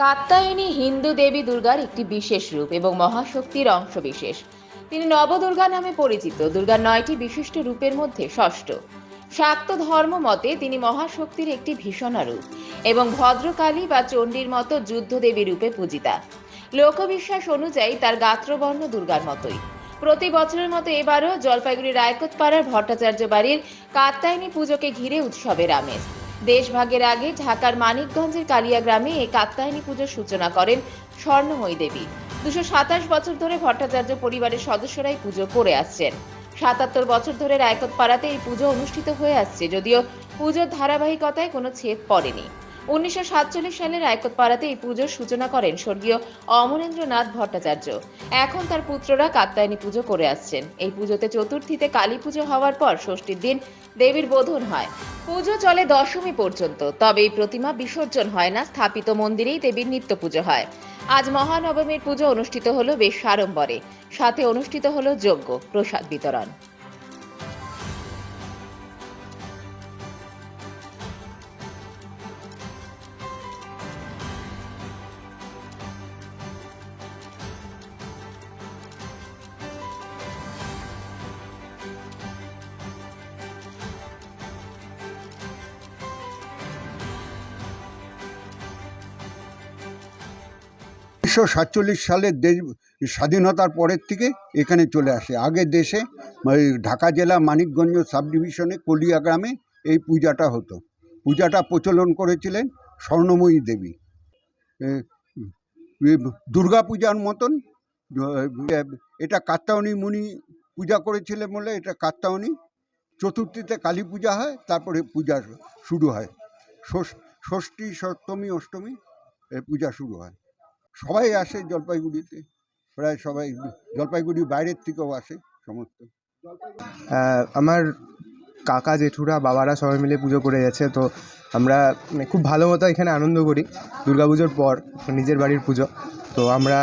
কাত্যায়নী হিন্দু দেবী দুর্গার একটি বিশেষ রূপ এবং মহাশক্তির অংশ বিশেষ তিনি নবদুর্গা নামে পরিচিত। দুর্গার নয়টি বিশিষ্ট রূপের মধ্যে ষষ্ঠ। শাক্ত ধর্ম মতে তিনি মহাশক্তির একটি ভীষণ রূপ এবং ভদ্রকালী বা চণ্ডীর মতো যুদ্ধ দেবী রূপে পূজিতা। লোকবিশ্বাস অনুযায়ী তার গাত্রবর্ণ দুর্গার মতোই। প্রতি বছরের মতো এবারও জলপাইগুড়ি রায়কোটপাড়ার ভট্টাচার্য বাড়ির কাত্যায়নী পুজোকে ঘিরে উৎসবের আমেজ। দেশভাগের আগে ঢাকার মানিকগঞ্জের কালিয়া গ্রামে এই কাত্যায়নী পুজোর সূচনা করেন স্বর্ণময়ী দেবী। দুশো সাতাশ বছর ধরে ভট্টাচার্য পরিবারের সদস্যরাই পুজো করে আসছেন। সাতাত্তর বছর ধরে রায়কোটপাড়াতে এই পুজো অনুষ্ঠিত হয়ে আসছে, যদিও পুজোর ধারাবাহিকতায় কোনো ছেদ পড়েনি। উনিশশো সাতচল্লিশ সালে রায়কোটপাড়াতে এই পুজোর সূচনা করেন স্বর্গীয় অমরেন্দ্রনাথ ভট্টাচার্য। এখন তার পুত্ররা কাত্যায়নী পুজো করে আসছেন। এই পুজোতে চতুর্থীতে কালী পুজো হওয়ার পর ষষ্ঠীর দিন দেবীর বোধন হয়। পুজো চলে দশমী পর্যন্ত, তবে এই প্রতিমা বিসর্জন হয় না, স্থাপিত মন্দিরেই দেবীর নিত্য পুজো হয়। আজ মহানবমীর পুজো অনুষ্ঠিত হলো বেশ সাড়ম্বরে। সাথে অনুষ্ঠিত হলো যজ্ঞ, প্রসাদ বিতরণ। উনিশশো সাতচল্লিশ সালের দেশ স্বাধীনতার পরের থেকে এখানে চলে আসে। আগে দেশে ঢাকা জেলা মানিকগঞ্জ সাব ডিভিশনে কলিয়া গ্রামে এই পূজাটা হতো। পূজাটা প্রচলন করেছিলেন স্বর্ণময়ী দেবী। দুর্গা পূজার মতন এটা কাত্তায়নী মুনি পূজা করেছিলেন বলে এটা কাত্তায়নী চতুর্থীতে কালী পূজা হয়, তারপরে পূজা শুরু হয়। ষষ্ঠী সপ্তমী, অষ্টমী পূজা শুরু হয়। সবাই আসে জলপাইগুড়িতে। প্রায় সবাই জলপাইগুড়ি বাইরের থেকেও আসে সমস্ত। আমার কাকা জেঠুরা বাবারা সবাই মিলে পুজো করে যাচ্ছে তো আমরা মানে খুব ভালো মতো এখানে আনন্দ করি। দুর্গা পুজোর পর নিজের বাড়ির পুজো, তো আমরা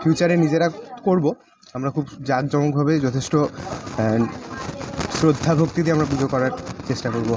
ফিউচারে নিজেরা করব। আমরা খুব জাঁকজমকভাবে যথেষ্ট শ্রদ্ধা ভক্তি দিয়ে আমরা পুজো করার চেষ্টা করব।